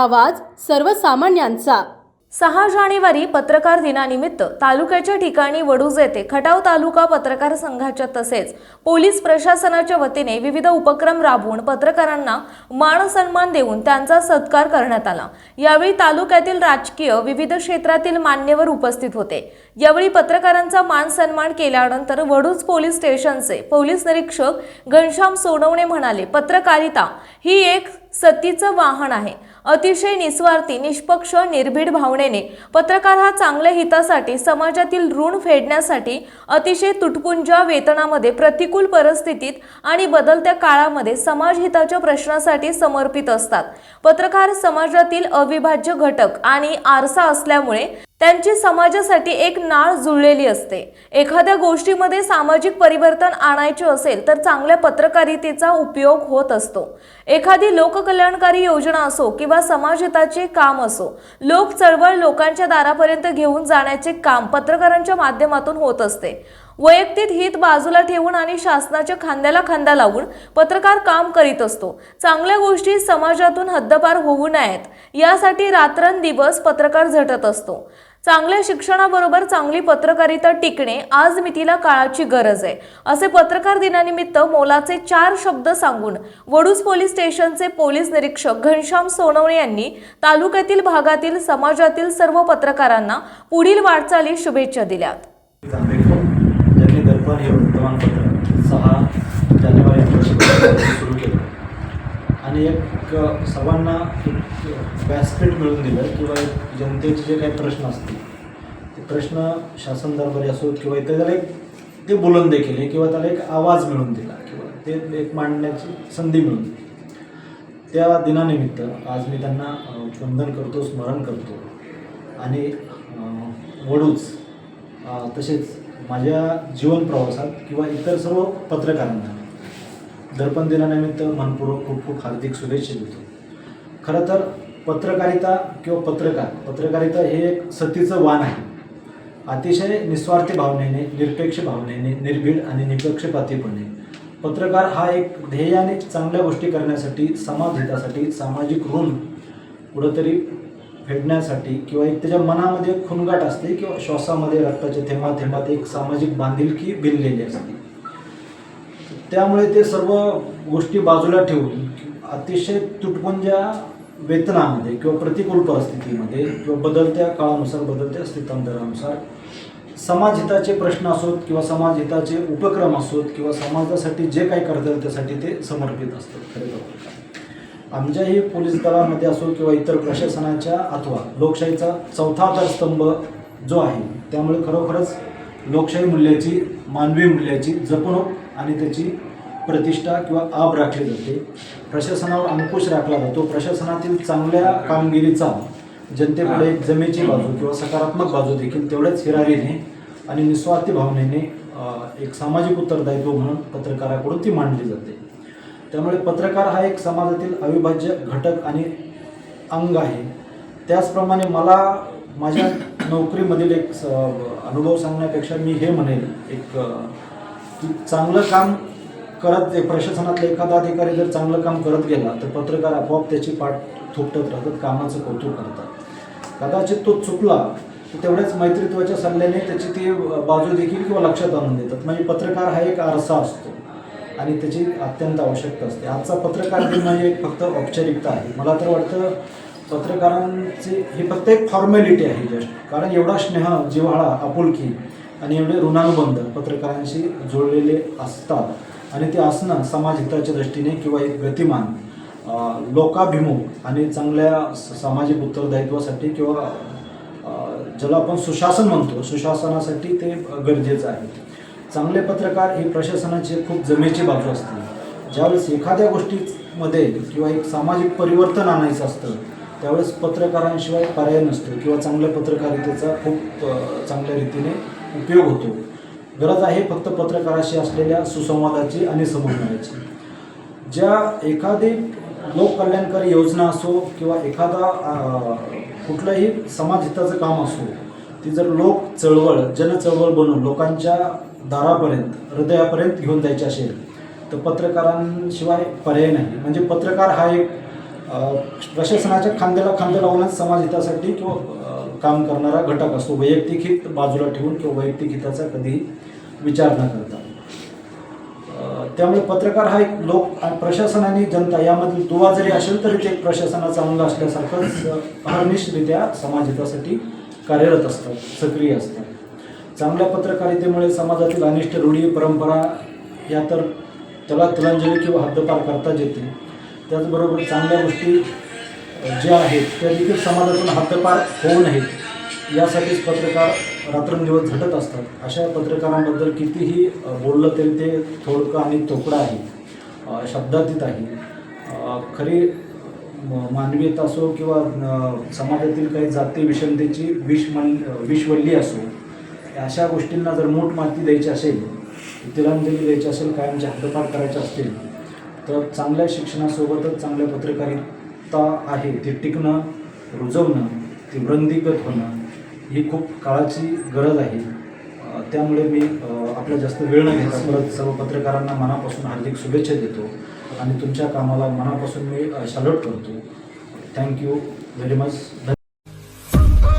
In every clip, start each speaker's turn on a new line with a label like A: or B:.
A: आवाज सर्वसामान्यांचा.
B: सहा जानेवारी पत्रकार दिनानिमित्त तालुक्याच्या ठिकाणी वडूज येथे खटाव तालुका पत्रकार संघाच्या तसेच पोलीस प्रशासनाच्या वतीने विविध उपक्रम राबवून पत्रकारांना मान सन्मान देऊन त्यांचा सत्कार करण्यात आला. यावेळी तालुक्यातील राजकीय विविध क्षेत्रातील मान्यवर उपस्थित होते. यावेळी पत्रकारांचा मान सन्मान केल्यानंतर वडूज पोलीस स्टेशनचे पोलीस निरीक्षक घनश्याम सोनवणे म्हणाले पत्रकारिता ही एक सतीचं वाहन आहे. अतिशय निस्वार्थी निष्पक्ष निर्भीड भावनेने पत्रकार हा चांगल्या हितासाठी समाजातील ऋण फेडण्यासाठी अतिशय तुटपुंजा वेतनामध्ये प्रतिकूल परिस्थितीत आणि बदलत्या काळामध्ये समाजहिताच्या प्रश्नासाठी समर्पित असतात. पत्रकार समाजातील अविभाज्य घटक आणि आरसा असल्यामुळे त्यांची समाजासाठी एक नाळ जुळलेली असते. एखाद्या गोष्टीमध्ये सामाजिक परिवर्तन आणायचे असेल तर चांगल्या पत्रकारितेचा उपयोग होत असतो. एखादी लोककल्याणकारी योजना असो किंवा समाजहिताचे काम असो लोक चळवळ लोकांच्या दारापर्यंत घेऊन जाण्याचे काम पत्रकारांच्या माध्यमातून होत असते. वैयक्तिक हित बाजूला ठेवून आणि शासनाच्या खांद्याला खांदा लावून पत्रकार काम करीत असतो. चांगल्या गोष्टी समाजातून हद्दपार होऊ नयेत. यासाठी रात्रंदिवस पत्रकार झटत असतो. चांगल्या शिक्षणाबरोबर चांगली पत्रकारिता टिकणे आज मितीला काळाची गरज आहे. असे पत्रकार दिनानिमित्त मोलाचे चार शब्द सांगून वडूज पोलीस स्टेशनचे पोलीस निरीक्षक घनश्याम सोनवणे यांनी तालुक्यातील भागातील समाजातील सर्व पत्रकारांना पुढील वाटचाली शुभेच्छा दिल्यात.
C: दर्पण हे वर्तमानपत्र सहा जानेवारी आणि एक सर्वांना एक व्यासपीठ मिळून दिलं किंवा एक जनतेचे जे काही प्रश्न असतील ते प्रश्न शासन दरबारी असो किंवा इतर त्याला एक ते बुलंद केले किंवा त्याला एक आवाज मिळून दिला किंवा ते एक मांडण्याची संधी मिळून दिली. त्या दिनानिमित्त आज मी त्यांना वंदन करतो स्मरण करतो आणि वडूच तसेच माझ्या जीवन प्रवासात किंवा इतर सर्व पत्रकारांना दर्पण दिनानिमित्त मनपूर्वक खूप खूप हार्दिक शुभेच्छा देतो. खरं तर पत्रकारिता किंवा पत्रकार पत्रकारिता हे एक सतीचं वाण आहे. अतिशय निस्वार्थी भावनेने निरपेक्ष भावनेने निर्भीड आणि निपक्षपातीपणे पत्रकार हा एक ध्येयाने चांगल्या गोष्टी करण्यासाठी समाज हितासाठी सामाजिक ऋण कुठंतरी फेडण्यासाठी किंवा एक त्याच्या मनामध्ये खुनगाट असते किंवा श्वासामध्ये रक्ताच्या थेंबा थेंबात एक सामाजिक बांधिलकी भिनलेली असते. त्यामुळे ते सर्व गोष्टी बाजूला ठेवून अतिशय तुटपुंज्या वेतनामध्ये किंवा प्रतिकूल परिस्थितीमध्ये किंवा बदलत्या काळानुसार बदलत्या स्थितांतरानुसार समाजहिताचे प्रश्न असोत किंवा समाजहिताचे उपक्रम असोत किंवा समाजासाठी जे काही करता येईल त्यासाठी ते समर्पित असतात. खरे तर आमच्याही पोलीस दलामध्ये असो किंवा इतर प्रशासनाच्या अथवा लोकशाहीचा चौथा आधारस्तंभ जो आहे त्यामुळे खरोखरच लोकशाही मूल्याची मानवी मूल्याची जपणूक आणि त्याची प्रतिष्ठा किंवा आब राखली जाते. प्रशासनावर अंकुश राखला जातो. प्रशासनातील चांगल्या कामगिरीचा जनतेपुढे एक जमेची बाजू किंवा सकारात्मक बाजू देखील तेवढ्याच हिरारीने आणि निस्वार्थी भावनेने एक सामाजिक उत्तरदायित्व म्हणून पत्रकाराकडून ती मांडली जाते. त्यामुळे पत्रकार हा एक समाजातील अविभाज्य घटक आणि अंग आहे. त्याचप्रमाणे मला माझ्या नोकरीमधील एक अनुभव सांगण्यापेक्षा मी हे म्हणेल. एक चांगलं काम करत एक प्रशासनातला एखादा अधिकारी जर चांगलं काम करत गेला तर पत्रकार आपोआप त्याची पाठ थोपटत राहतात कामाचं कौतुक करतात. कदाचित तो चुकला तर तेवढ्याच मैत्रित्वाच्या सल्ल्याने त्याची ती बाजू देखील किंवा लक्षात आणून देतात. म्हणजे पत्रकार हा एक आरसा असतो आणि त्याची अत्यंत आवश्यकता असते. आजचा पत्रकार दिन म्हणजे एक फक्त औपचारिकता आहे. मला तर वाटतं पत्रकारांची ही फक्त एक फॉर्मॅलिटी आहे जस्ट. कारण एवढा स्नेह जिव्हाळा आपुलकी आणि एवढे ऋणानुबंध पत्रकारांशी जोडलेले असतात. आणि ते असणं समाजहिताच्या दृष्टीने किंवा एक गतिमान लोकाभिमुख आणि चांगल्या स- सामाजिक उत्तरदायित्वासाठी किंवा ज्याला आपण सुशासन म्हणतो सुशासनासाठी ते गरजेचं आहे. चांगले पत्रकार ही प्रशासनाची खूप जमेची बाजू असते. ज्यावेळेस एखाद्या गोष्टीमध्ये किंवा एक सामाजिक परिवर्तन आणायचं असतं त्यावेळेस पत्रकारांशिवाय पर्याय नसतो किंवा चांगल्या पत्रकारितेचा खूप चांगल्या रीतीने उपयोग होतो. गरज आहे फक्त पत्रकाराशी असलेल्या सुसंवादाची आणि समन्वयाची ज्या एखादी लोककल्याणकारी योजना असो किंवा एखादा कुठलंही समाजहिताचं काम असो ती जर लोक चळवळ जनचळवळ बनवून लोकांच्या दारापर्यंत हृदयापर्यंत घेऊन जायची असेल तर पत्रकारांशिवाय पर्याय नाही. म्हणजे पत्रकार हा एक प्रशासनाच्या खांद्याला खांदा लावूनच समाज हितासाठी किंवा काम करणारा घटक असतो. वैयक्तिक हित बाजूला ठेवून किंवा वैयक्तिक हिताचा कधीही विचार न करता. त्यामुळे पत्रकार हा एक लोक आणि प्रशासन आणि जनता यामधील दुवा जरी असेल तरी ते एक प्रशासनाचा अंग असल्यासारखंच अ, अहर्निशरित्या समाज हितासाठी कार्यरत असतात सक्रिय असतात. चांगल्या पत्रकारितेमुळे समाजातील अनिष्ट रूढी परंपरा या तर त्याला तिलांजली किंवा हद्दपार करताच येते त्याचबरोबर चांगल्या गोष्टी ज्या आहेत त्या देखील समाजातून हद्दपार होऊ नयेत. यासाठीच पत्रकार रात्रंदिवस झटत असतात. अशा पत्रकारांबद्दल कितीही बोललं तरी ते थोडकं आणि तोकडं आहे शब्दातीत आहे. खरी मानवीयता असो किंवा समाजातील काही जाती विषमतेची विषमन विषवल्ली असो अशा गोष्टींना जर मूठ माती द्यायची असेल तिलांजली द्यायची असेल कायमचे हद्दपार करायचे असतील तर चांगल्या शिक्षणासोबतच चांगल्या पत्रकारिता आहे ती टिकणं रुजवणं ती वृंदीगत होणं ही खूप काळाची गरज आहे. त्यामुळे मी आपल्या आपला जास्त वेळ न घेता परत सर्व पत्रकारांना मनापासून हार्दिक शुभेच्छा देतो आणि तुमच्या कामाला मनापासून मी सॅल्यूट करतो. थँक्यू व्हेरी मच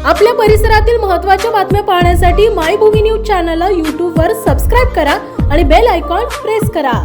A: आपल्या परिसरातील महत्त्वाच्या बातम्या पाहण्यासाठी मायभूमी न्यूज चॅनलला यूट्यूबवर सबस्क्राईब करा आणि बेल आयकॉन प्रेस करा.